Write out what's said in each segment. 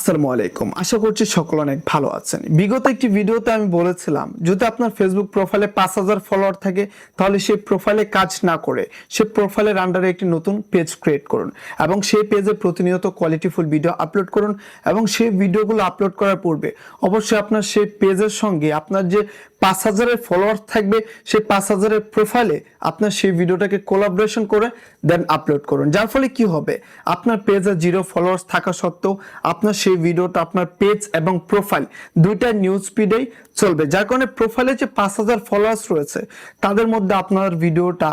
আসসালামু আলাইকুম। আশা করছি সকল অনেক ভালো আছেন। বিগত একটি ভিডিওতে আমি বলেছিলাম, যদি আপনার ফেসবুক প্রোফাইলে পাঁচ হাজার ফলোয়ার থাকে, তাহলে সেই প্রোফাইলে কাজ না করে সে প্রোফাইলের আন্ডারে একটি নতুন পেজ ক্রিয়েট করুন এবং সেই পেজে প্রতিনিয়ত কোয়ালিটিফুল ভিডিও আপলোড করুন এবং সেই ভিডিওগুলো আপলোড করার পূর্বে অবশ্যই আপনার সেই পেজের সঙ্গে আপনার যে পাঁচ হাজারের ফলোয়ার থাকবে, সেই পাঁচ হাজারের প্রোফাইলে আপনার সেই ভিডিওটাকে কোলাবরেশন করে দেন আপলোড করুন। যার ফলে কি হবে? আপনার পেজে জিরো ফলোয়ার্স থাকা সত্ত্বেও আপনার সেই ভিডিওটা আপনার পেজ এবং প্রোফাইল দুইটা নিউজ স্পিডেই চলবে। যার কারণে প্রোফাইলে যে পাঁচ হাজার ফলোয়ার্স রয়েছে, তাদের মধ্যে আপনার ভিডিওটা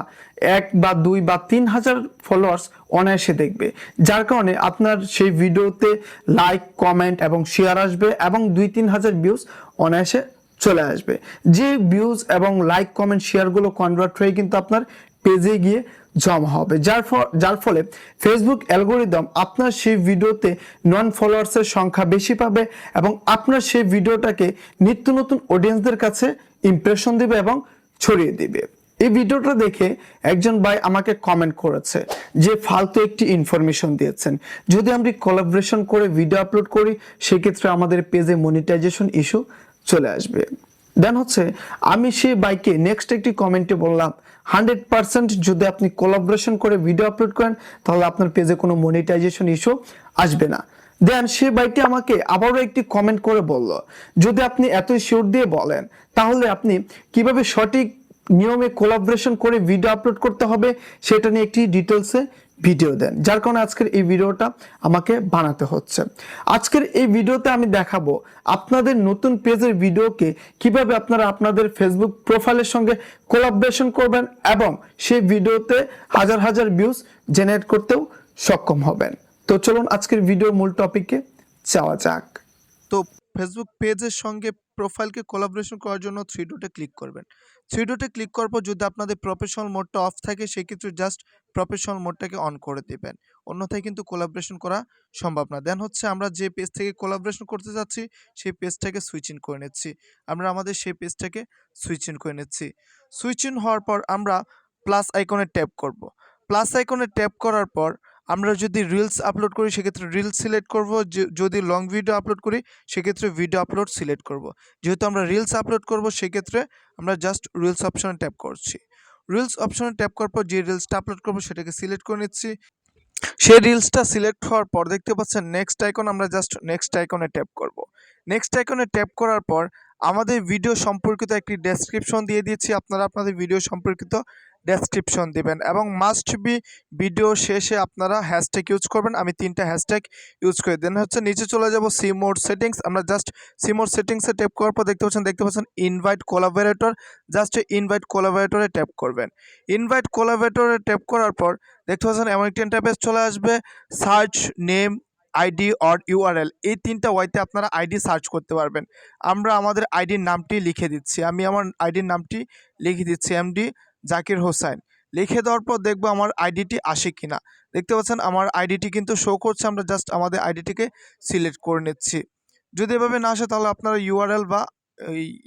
এক বা দুই বা তিন হাজার ফলোয়ার্স অনায়াসে দেখবে। যার কারণে আপনার সেই ভিডিওতে লাইক কমেন্ট এবং শেয়ার আসবে এবং দুই তিন হাজার ভিউজ অনায়াসে চলে আসবে। যে ভিউজ এবং লাইক কমেন্ট শেয়ারগুলো কনভার্ট হয়ে কিন্তু আপনার পেজে গিয়ে জমা হবে। যার যার ফলে ফেসবুক অ্যালগোরিদম আপনার সেই ভিডিওতে নন ফলোয়ার্সের সংখ্যা বেশি পাবে এবং আপনার সেই ভিডিওটাকে নিত্য নতুন অডিয়েন্সদের কাছে ইমপ্রেশন দিবে এবং ছড়িয়ে দিবে। এই ভিডিওটা দেখে একজন ভাই আমাকে কমেন্ট করেছে যে ফালতু একটি ইনফরমেশন দিয়েছেন। যদি আমি কোলাবরেশন করে ভিডিও আপলোড করি, সেক্ষেত্রে আমাদের পেজে মনিটাইজেশন ইস্যু চলে আসবে। দেন হচ্ছে, আমি সেই বাইকে নেক্সট একটি কমেন্টে বললাম হান্ড্রেড পার্সেন্ট যদি আপনি কোলাবরেশন করে ভিডিও আপলোড করেন, তাহলে আপনার পেজে কোনো মনিটাইজেশন ইস্যু আসবে না। দেন সে বাইটি আমাকে আবারও একটি কমেন্ট করে বলল, যদি আপনি এত শিওর দিয়ে বলেন, তাহলে আপনি কীভাবে সঠিক নিয়মে কোলাবরেশন করে ভিডিও আপলোড করতে হবে, সেটা নিয়ে একটি ডিটেলসে ভিডিও দেন। যার কারণে আজকের এই ভিডিওটা আমাকে বানাতে হচ্ছে। আজকের এই ভিডিওতে আমি দেখাবো আপনাদের নতুন পেজের ভিডিওকে কীভাবে আপনারা আপনাদের ফেসবুক প্রোফাইলের সঙ্গে কোলাবরেশন করবেন এবং সেই ভিডিওতে হাজার হাজার ভিউজ জেনারেট করতেও সক্ষম হবেন। তো চলুন আজকের ভিডিওর মূল টপিকে যাওয়া যাক। তো ফেসবুক পেজের সঙ্গে প্রোফাইলকে কোলাবরেশন করার জন্য থ্রি ডটে ক্লিক করবেন। থ্রি ডটে ক্লিক করার পর যদি আপনাদের প্রফেশনাল মোডটা অফ থাকে, সেক্ষেত্রে জাস্ট প্রফেশনাল মোডটাকে অন করে দেবেন। অন্যথায় কিন্তু কোলাবরেশন করা সম্ভব না। দেন হচ্ছে আমরা যে পেজ থেকে কোলাবরেশন করতে যাচ্ছি, সেই পেজটাকে সুইচ ইন করে নিচ্ছি। আমরা আমাদের সেই পেজটাকে সুইচ ইন করে নিচ্ছি। সুইচ ইন হওয়ার পর আমরা প্লাস আইকনে ট্যাপ করব। প্লাস আইকনে ট্যাপ করার পর আমরা যদি রিলস আপলোড করি, সেক্ষেত্রে রিলস সিলেক্ট করব। যদি লং ভিডিও আপলোড করি, সেক্ষেত্রে ভিডিও আপলোড সিলেক্ট করব। যেহেতু আমরা রিলস আপলোড করব, সেক্ষেত্রে আমরা জাস্ট রিলস অপশনে ট্যাপ করছি। রিলস অপশনে ট্যাপ করার পর যে রিলসটা আপলোড করব, সেটাকে সিলেক্ট করে নিচ্ছি। সেই রিলসটা সিলেক্ট হওয়ার পর দেখতে পাচ্ছেন নেক্সট আইকন আমরা জাস্ট নেক্সট আইকনে ট্যাপ করব। নেক্সট আইকনে ট্যাপ করার পর আমাদের ভিডিও সম্পর্কিত একটি ডেসক্রিপশন দিয়ে দিয়েছি। আপনারা আপনাদের ভিডিও সম্পর্কিত ডেসক্রিপশন দিবেন এবং মাস্ট বি ভিডিও শেষে আপনারা হ্যাশট্যাগ ইউজ করবেন। আমি তিনটা হ্যাশট্যাগ ইউজ করে। দেন হচ্ছে নিচে চলে যাব সি মোড সেটিংস আমরা জাস্ট সি মোড সেটিংসে ট্যাপ করার পর দেখতে পাচ্ছেন দেখতে পাচ্ছেন ইনভাইট কোলাবোরেটর জাস্ট ইনভাইট কোলাবোরেটরে ট্যাপ করবেন। ইনভাইট কোলাবোরেটরে ট্যাপ করার পর দেখতে পাচ্ছেন, এমন একটি ইন্টারফেস চলে আসবে। Search name ID or URL এই তিনটা ওয়াইতে আপনারা আইডি সার্চ করতে পারবেন। আমরা আমাদের আইডির নামটি লিখে দিচ্ছি। আমি আমার আইডির নামটি লিখে দিচ্ছি এমডি জাকির হোসেন। লিখে দেওয়ার পর দেখব আমার আইডিটি আসে কিনা। দেখতে পাচ্ছেন, আমার আইডিটি কিন্তু শো করছে, আমরা জাস্ট আমাদের আইডিটিকে সিলেক্ট করে নিচ্ছি। যদি এভাবে না আসে, তাহলে আপনারা ইউআরএল বা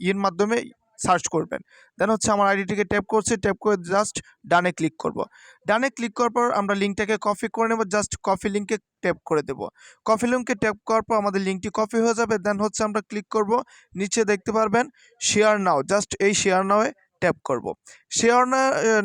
ইয়ের মাধ্যমে সার্চ করবেন। দেন হচ্ছে আমার আইডিটিকে ট্যাপ করছি ট্যাপ করে জাস্ট ডানে ক্লিক করব। ডানে ক্লিক করার পর আমরা লিঙ্কটাকে কপি করে নেব জাস্ট কপি লিঙ্কে ট্যাপ করে দেব। কপি লিঙ্কে ট্যাপ করার পর আমাদের লিঙ্কটি কপি হয়ে যাবে দেন হচ্ছে আমরা ক্লিক করব। নিচে দেখতে পারবেন শেয়ার নাও জাস্ট এই শেয়ার নাওয়ে ট্যাপ করব। শেয়ার না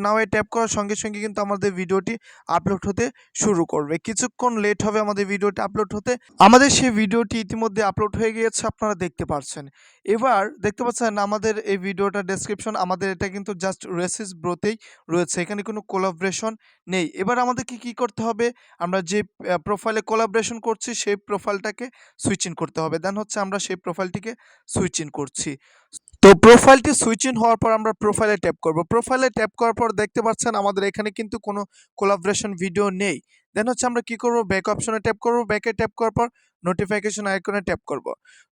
নাওয়ে ট্যাপ করার সঙ্গে সঙ্গে কিন্তু আমাদের ভিডিওটি আপলোড হতে শুরু করবে। কিছুক্ষণ লেট হবে আমাদের ভিডিওটি আপলোড হতে। আমাদের সেই ভিডিওটি ইতিমধ্যে আপলোড হয়ে গিয়েছে, আপনারা দেখতে পাচ্ছেন এবার দেখতে পাচ্ছেন আমাদের এই ভিডিওটা ডেসক্রিপশন আমাদের এটা কিন্তু জাস্ট রেসিস ব্রোতেই রয়েছে, এখানে কোনো কোলাবরেশন নেই। এবার আমাদেরকে কি করতে হবে? আমরা যে প্রোফাইলে কোলাবরেশন করছি, সেই প্রোফাইলটাকে সুইচ ইন করতে হবে। দেন হচ্ছে আমরা সেই প্রোফাইলটিকে সুইচ ইন করছি। তো প্রোফাইলটি সুইচ ইন হওয়ার পর আমরা প্রোফাইলে ট্যাপ করব। প্রোফাইলে ট্যাপ করার পর দেখতে পাচ্ছেন আমাদের এখানে কিন্তু কোনো কোলাবরেশন ভিডিও নেই। দেন হচ্ছে আমরা কি করব? ব্যাক অপশনে ট্যাপ করব। ব্যাকে ট্যাপ করার পর নোটিফিকেশন আইকনে ট্যাপ করব।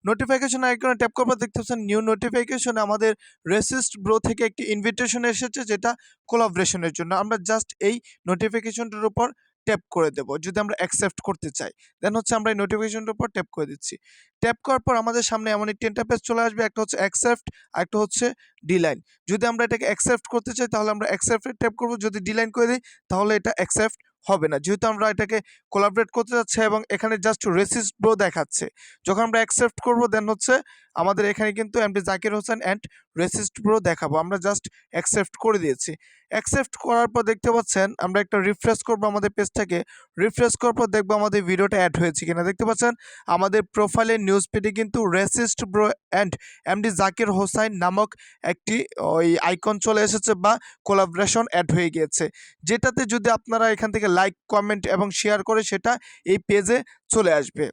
নোটিফিকেশন আইকনে ট্যাপ করার পর দেখতে পাচ্ছেন নিউ নোটিফিকেশনে আমাদের রেসিস্ট ব্রো থেকে একটি ইনভিটেশন এসেছে যেটা কোলাবরেশনের জন্য। আমরা জাস্ট এই নোটিফিকেশনটার উপর ট্যাপ করে দেব। যদি আমরা অ্যাকসেপ্ট করতে চাই দেন হচ্ছে আমরা এই নোটিফিকেশনটার উপর ট্যাপ করে দিচ্ছি। ট্যাপ করার পর আমাদের সামনে এমন একটি ইন্টারফেস চলে আসবে, একটা হচ্ছে অ্যাকসেপ্ট আর একটা হচ্ছে ডিলাইন যদি আমরা এটাকে অ্যাকসেপ্ট করতে চাই, তাহলে আমরা অ্যাকসেপ্টে ট্যাপ করব। যদি ডিলাইন করে দিই, তাহলে এটা অ্যাকসেপ্ট হবে না। যেহেতু আমরা এটাকে কোলাবরেট করতে যাচ্ছি এবং এখানে জাস্ট রেসিস্ট ব্রো দেখাচ্ছে। যখন আমরা অ্যাকসেপ্ট করব দেন হচ্ছে আমাদের এখানে কিন্তু MD Zakir Hossain and resist bro দেখাবো, আমরা জাস্ট অ্যাকসেপ্ট করে দিয়েছি। অ্যাকসেপ্ট করার পর দেখতে পাচ্ছেন, আমরা একটা রিফ্রেশ করব আমাদের পেজটাকে রিফ্রেশ করার পর দেখব আমাদের ভিডিওটা অ্যাড হয়েছে কিনা। দেখতে পাচ্ছেন, আমাদের প্রোফাইলের নিউজ পেডে কিন্তু resist bro and MD Zakir Hossain নামক একটি ওই আইকন চলে এসেছে বা কোলাবরেশন অ্যাড হয়ে গিয়েছে। যেটাতে যদি আপনারা এখান থেকে লাইক কমেন্ট এবং শেয়ার করে, সেটা এই পেজে চলে আসবে।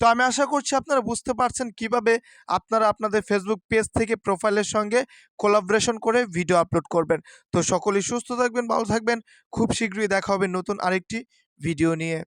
তো আমি আশা করছি আপনারা বুঝতে পারছেন কীভাবে আপনারা আপনাদের ফেসবুক পেজ থেকে প্রোফাইলের সঙ্গে কোলাবরেশন করে ভিডিও আপলোড করবেন। তো সকলেই সুস্থ থাকবেন, ভালো থাকবেন। খুব শীঘ্রই দেখা হবে নতুন আরেকটি ভিডিও নিয়ে।